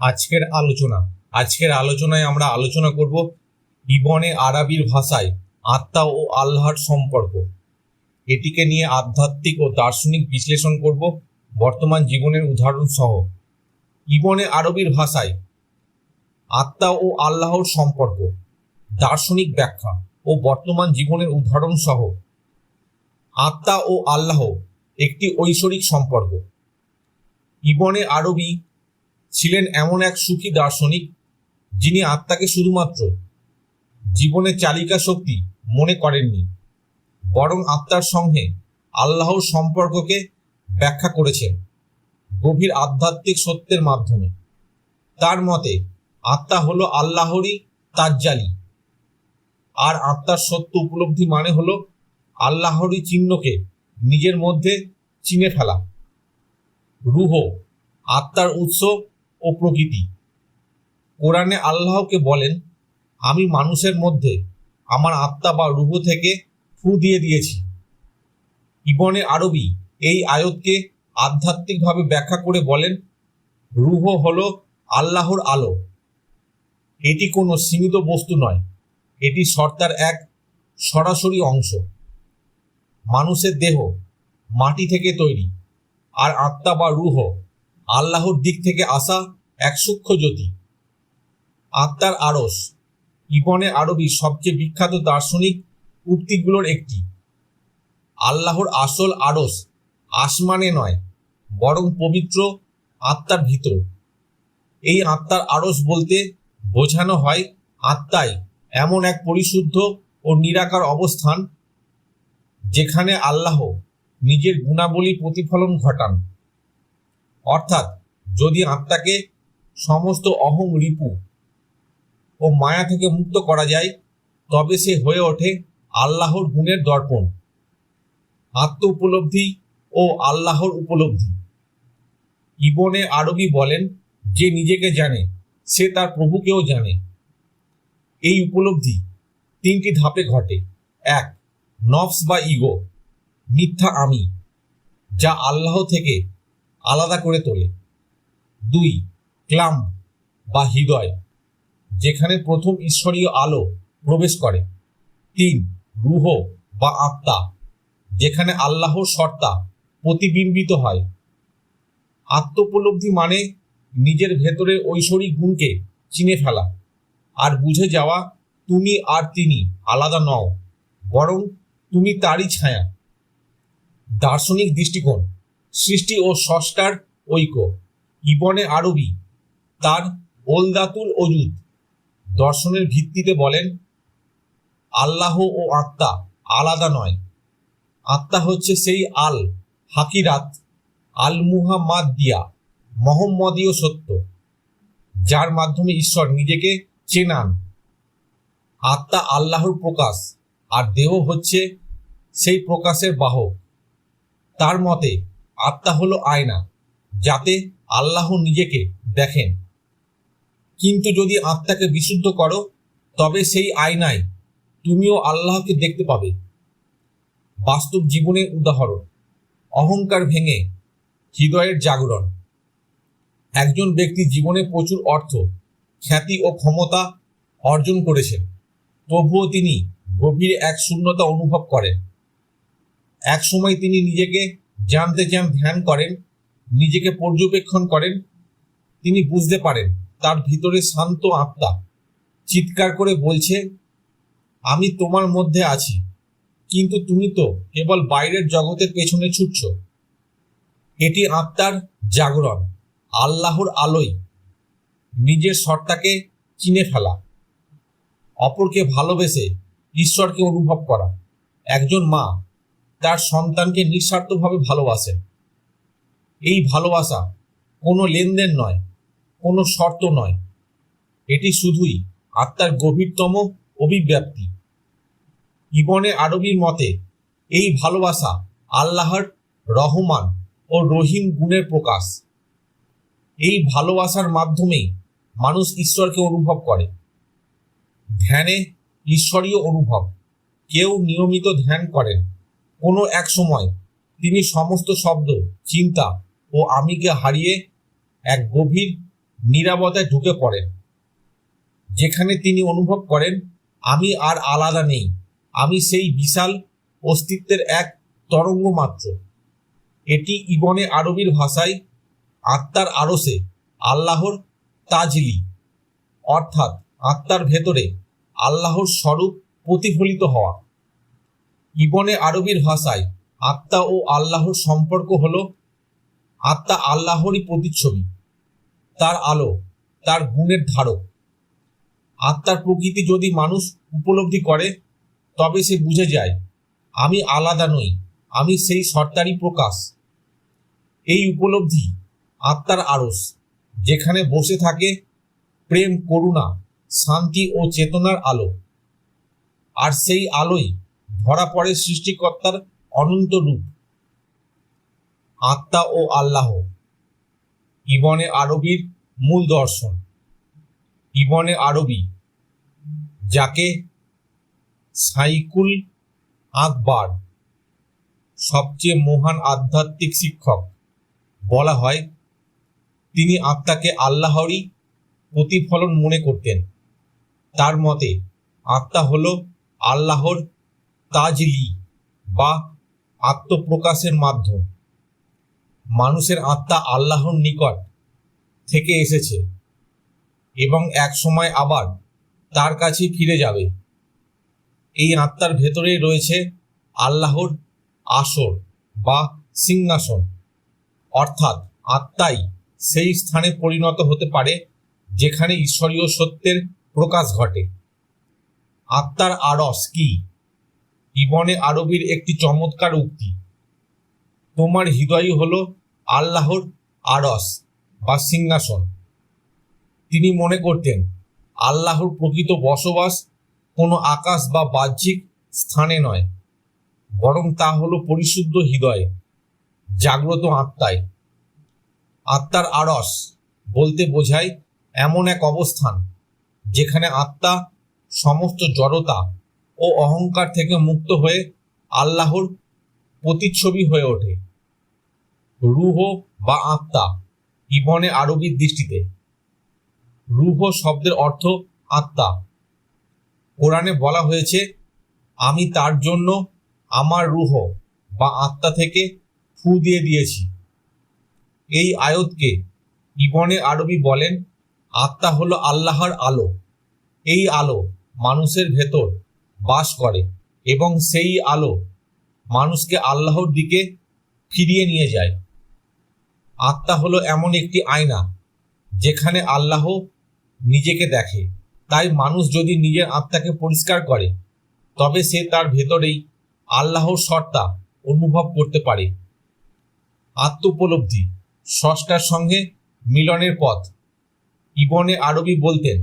আজকের আলোচনা। আজকের আলোচনায় আমরা আলোচনা করব ইবনে আরবির ভাষায় আত্মা ও আল্লাহর সম্পর্ক। এটিকে নিয়ে আধ্যাত্মিক ও দার্শনিক বিশ্লেষণ করব বর্তমান জীবনের উদাহরণ সহ। ইবনে আরবির ভাষায় আত্মা ও আল্লাহর সম্পর্ক, দার্শনিক ব্যাখ্যা ও বর্তমান জীবনের উদাহরণ সহ। আত্মা ও আল্লাহ একটি ঐশ্বরিক সম্পর্ক। ইবনে আরবি ছিলেন এমন এক সুখী দার্শনিক যিনি আত্মাকে শুধুমাত্র জীবনের চালিকা শক্তি মনে করেননি, বরং আত্মার সঙ্গে আল্লাহর সম্পর্ককে ব্যাখ্যা করেছেন গভীর আধ্যাত্মিক সত্যের মাধ্যমে। তার মতে, আত্মা হলো আল্লাহরই তাজ্জালি, আর আত্মার সত্য উপলব্ধি মানে হলো আল্লাহরই চিহ্নকে নিজের মধ্যে চিনে ফেলা। রুহ, আত্মার উৎস ও প্রকৃতি। কোরআনে আল্লাহকে বলেন, আমি মানুষের মধ্যে আমার আত্মা বা রুহ থেকে ফু দিয়ে দিয়েছি। ইবনে আরবি এই আয়তকে আধ্যাত্মিকভাবে ব্যাখ্যা করে বলেন, রুহ হল আল্লাহর আলো। এটি কোনো সীমিত বস্তু নয়, এটি সর্তার এক সরাসরি অংশ। মানুষের দেহ মাটি থেকে তৈরি, আর আত্মা বা রুহ আল্লাহর দিক থেকে আসা এক সূক্ষ্ম জ্যোতি। আত্মার আড়স, ইবনে আরবি সবচেয়ে বিখ্যাত দার্শনিক উক্তিগুলোর একটি। আল্লাহর আসল আড়স আসমানে নয়, বরং পবিত্র আত্মার ভিতর। এই আত্মার আড়স বলতে বোঝানো হয় আত্মায় এমন এক পরিশুদ্ধ ও নিরাকার অবস্থান, যেখানে আল্লাহ নিজের গুণাবলী প্রতিফলন ঘটান। অর্থাৎ যদি আত্মাকে সমস্ত অহং, রিপু ও মায়া থেকে মুক্ত করা যায়, তবে সে হয়ে ওঠে আল্লাহর গুণের দর্পণ, আত্ম উপলব্ধি ও আল্লাহর উপলব্ধি। ইবনে আরবি বলেন, যে নিজেকে জানে, সে তার প্রভুকেও জানে। এই উপলব্ধি তিনটি ধাপে ঘটে। এক, নফস বা ইগো, মিথ্যা আমি, যা আল্লাহ থেকে আলাদা করে তোলে। দুই ক্লাম বা হৃদয়, যেখানে প্রথম ঈশ্বরীয় আলো প্রবেশ করে। তিন, রুহ বা আত্মা, যেখানে আল্লাহর সত্তা প্রতিবিম্বিত হয়। আত্মোপলব্ধি মানে নিজের ভেতরে ঐশ্বরিক গুণকে চিনে ফেলা আর বুঝে যাওয়া, তুমি আর তিনি আলাদা নও, বরং তুমি তারই ছায়া। দার্শনিক দৃষ্টিকোণ সৃষ্টি ও ষষ্ঠার ঐক্য। ইবনে আরবি তার ওলদাতুল অজুদ দর্শনের ভিত্তিতে বলেন, আল্লাহ ও আত্মা আলাদা নয়। আত্মা হচ্ছে সেই আল হাকিরাত, আল মুহাম্মাদ দিয়া মোহাম্মদীয় সত্য, যার মাধ্যমে ঈশ্বর নিজেকে চেনান। আত্মা আল্লাহর প্রকাশ আর দেহ হচ্ছে সেই প্রকাশের বাহক। তার মতে আত্মা হলো আয়না, যাতে আল্লাহ নিজেকে দেখেন। কিন্তু যদি আত্মাকে বিশুদ্ধ করো, তবে সেই আয়নায় তুমিও আল্লাহকে দেখতে পাবে। বাস্তব জীবনের উদাহরণ, অহংকার ভেঙে হৃদয়ের জাগরণ। একজন ব্যক্তি জীবনে প্রচুর অর্থ, খ্যাতি ও ক্ষমতা অর্জন করেছেন, তবুও তিনি গভীর এক শূন্যতা অনুভব করেন। এক সময় তিনি নিজেকে জানতে চান, ধ্যান করেন, নিজেকে পর্যবেক্ষণ করেন, তিনি বুঝতে পারেন তার ভিতরে শান্ত আত্মা চিৎকার করে বলছে, আমি তোমার মধ্যে আছি, কিন্তু তুমি তো কেবল বাইরের জগতের পেছনে ছুটছ। এটি আত্মার জাগরণ, আল্লাহর আলোয়। নিজের সত্তাকে চিনে ফেলা। অপরকে ভালোবেসে ঈশ্বরকে অনুভব করা। একজন মা তার সন্তানকে নিঃস্বার্থভাবে ভালোবাসেন। এই ভালোবাসা কোনো লেনদেন নয়, কোনো শর্ত নয়। এটি শুধুই আত্মার গভীরতম অভিব্যক্তি। ইবনে আরবির মতে, এই ভালোবাসা আল্লাহর রহমান ও রহিম গুণের প্রকাশ। এই ভালোবাসার মাধ্যমেই মানুষ ঈশ্বরকে অনুভব করে। ধ্যানে ঈশ্বরীয় অনুভব। কেউ নিয়মিত ধ্যান করেন। কোনো এক সময় তিনি সমস্ত শব্দ, চিন্তা ও আমিকে হারিয়ে এক গভীর নিরাপদায় ঢুকে পড়েন। যেখানে তিনি অনুভব করেন, আমি আর আলাদা নেই। আমি সেই বিশাল অস্তিত্বের এক তরঙ্গ মাত্র। এটি ইবনে আরবির ভাষায় আত্মার আরসে আল্লাহর তাজলি, অর্থাৎ আত্মার ভেতরে আল্লাহর স্বরূপ প্রতিফলিত হওয়া। ইবনে আরবির ভাষায় আত্মা ও আল্লাহর সম্পর্ক হলো আত্মা আল্লাহরই প্রতিচ্ছবি, তার আলো, তার গুণের ধারক। আত্মার প্রকৃতি যদি মানুষ উপলব্ধি করে, তবে সে বুঝে যায়, আমি আলাদা নই, আমি সেই সত্তারই প্রকাশ। এই উপলব্ধি আত্মার আড়স যেখানে বসে থাকে প্রেম, করুণা, শান্তি ও চেতনার আলো। আর সেই আলোই ধরা পড়ে সৃষ্টিকর্তার অনন্ত রূপ। আত্মা ও আল্লাহ। ইবনে আরবির মূল দর্শন। ইবনে আরবি, যাকে সাইকুল আকবার, সবচেয়ে মহান আধ্যাত্মিক শিক্ষক বলা হয়, তিনি আত্মাকে আল্লাহরই প্রতিফলন মনে করতেন। তার মতে, আত্মা হল আল্লাহর তাজলি বা আত্মপ্রকাশের মাধ্যম। মানুষের আত্মা আল্লাহর নিকট থেকে এসেছে এবং এক সময় আবার তার কাছে ফিরে যাবে। এই আত্মার ভেতরেই রয়েছে আল্লাহর আসর বা সিংহাসন। অর্থাৎ আত্মাই সেই স্থানে পরিণত হতে পারে যেখানে ঈশ্বরীয় সত্যের প্রকাশ ঘটে। আত্মার আরস কি? ইবনে আরবির একটি চমৎকার উক্তি। তোমার হৃদয়ই হল আল্লাহর আরস বা সিংহাসন। তিনি মনে করতেন, আল্লাহর প্রকৃত বসবাস কোনো আকাশ বা বাহ্যিক স্থানে নয়, বরং তা হলো পরিশুদ্ধ হৃদয়ে, জাগ্রত আত্মায়। আত্মার আরস বলতে বোঝায় এমন এক অবস্থান, যেখানে আত্মা সমস্ত জড়তা ও অহংকার থেকে মুক্ত হয়ে আল্লাহর প্রতিচ্ছবি হয়ে ওঠে। রুহ বা আত্মা ইবনে আরবির দৃষ্টিতে। রুহ শব্দের অর্থ আত্মা। কোরআনে বলা হয়েছে, আমি তার জন্য আমার রুহ বা আত্মা থেকে ফু দিয়ে দিয়েছি। এই আয়তকে ইবনে আরবি বলেন, আত্মা হলো আল্লাহর আলো। এই আলো মানুষের ভেতর বাস করে এবং সেই আলো মানুষকে আল্লাহর দিকে ফিরিয়ে নিয়ে যায়। আত্মা হলো এমন একটি আয়না যেখানে আল্লাহ নিজেকে দেখে। তাই মানুষ যদি নিজের আত্মাকে পরিষ্কার করে, তবে সে তার ভেতরেই আল্লাহর সত্তা অনুভব করতে পারে। আত্মোপলব্ধি, স্রষ্টার সঙ্গে মিলনের পথ। ইবনে আরবি বলতেন,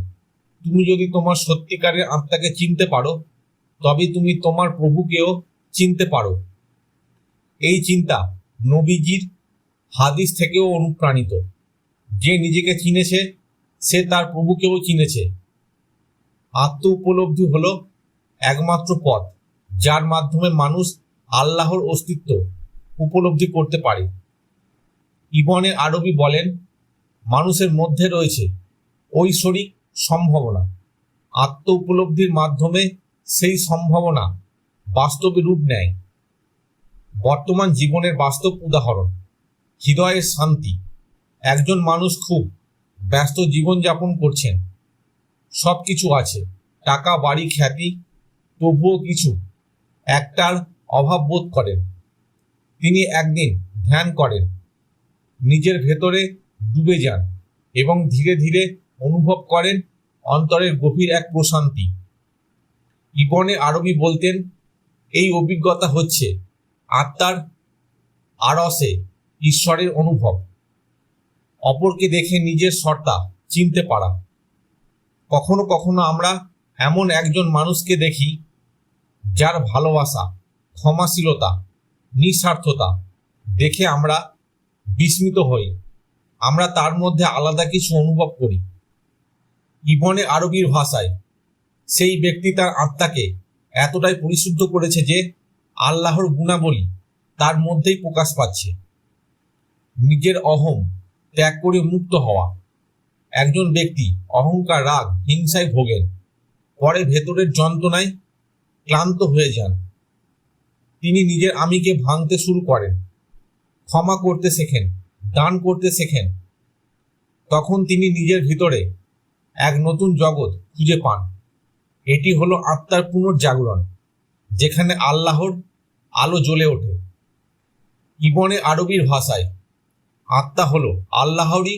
তুমি যদি তোমার সত্যিকারের আত্মাকে চিনতে পারো তবে তুমি তোমার প্রভুকেও চিনতে পারো। এই চিন্তা নবীজির হাদিস থেকেও অনুপ্রাণিত। যে নিজেকে চিনেছে, সে তার প্রভুকেও চিনেছে। আত্ম উপলব্ধি হল একমাত্র পথ, যার মাধ্যমে মানুষ আল্লাহর অস্তিত্ব উপলব্ধি করতে পারে। ইবনে আরবি বলেন, মানুষের মধ্যে রয়েছে ঐশ্বরিক সম্ভাবনা। আত্ম উপলব্ধির মাধ্যমে সেই সম্ভাবনা বাস্তবে রূপ নেয়। বর্তমান জীবনের বাস্তব উদাহরণ, হৃদয়ের শান্তি। একজন মানুষ খুব ব্যস্ত জীবনযাপন করছেন। সব কিছু আছে, টাকা, বাড়ি, খ্যাতি, তবুও কিছু একটার অভাব বোধ করেন। তিনি একদিন ধ্যান করেন, নিজের ভেতরে ডুবে যান এবং ধীরে ধীরে অনুভব করেন অন্তরের গভীর এক প্রশান্তি। ইবনে আরবি বলতেন, এই অভিজ্ঞতা হচ্ছে আত্মার আরসে ঈশ্বরের অনুভব। অপরকে দেখে নিজের সত্তা চিনতে পারা। কখনো কখনো আমরা এমন একজন মানুষকে দেখি যার ভালোবাসা, ক্ষমাশীলতা, নিঃস্বার্থতা দেখে আমরা বিস্মিত হই। আমরা তার মধ্যে আলাদা কিছু অনুভব করি। ইবনে আরবির ভাষায় সেই ব্যক্তি তার আত্মাকে এতটাই পরিশুদ্ধ করেছে যে আল্লাহর গুণাবলী তার মধ্যেই প্রকাশ পাচ্ছে। নিজের অহম ত্যাগ করে মুক্ত হওয়া। একজন ব্যক্তি অহংকার, রাগ, হিংসায় ভোগেন। পরে ভেতরের যন্ত্রণায় ক্লান্ত হয়ে যান। তিনি নিজের আমিকে ভাঙতে শুরু করেন। ক্ষমা করতে শেখেন, দান করতে শেখেন। তখন তিনি নিজের ভিতরে এক নতুন জগৎ খুঁজে পান। এটি হলো আত্মার পুনর্জাগরণ, যেখানে আল্লাহর আলো জ্বলে ওঠে। ইবনে আরবির ভাষায়, আত্মা হলো আল্লাহরই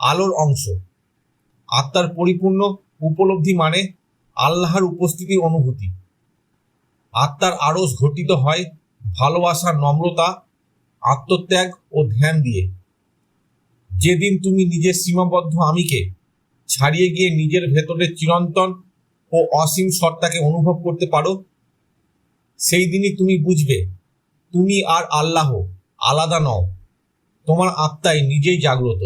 আলোর অংশ। আত্মার পরিপূর্ণ উপলব্ধি মানে আল্লাহর উপস্থিতির অনুভূতি। আত্মার আড়স ঘটিত হয় ভালোবাসা, নম্রতা, আত্মত্যাগ ও ধ্যান দিয়ে। যেদিন তুমি নিজের সীমাবদ্ধ আমিকে ছাড়িয়ে গিয়ে নিজের ভেতরের চিরন্তন ও অসীম সত্তাকে অনুভব করতে পারো। সেই দিনই তুমি বুঝবে, তুমি আর আল্লাহ আলাদা নও, তোমার আত্মায় নিজেই জাগ্রত।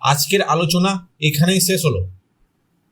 আজকের আলোচনা এখানেই শেষ হলো।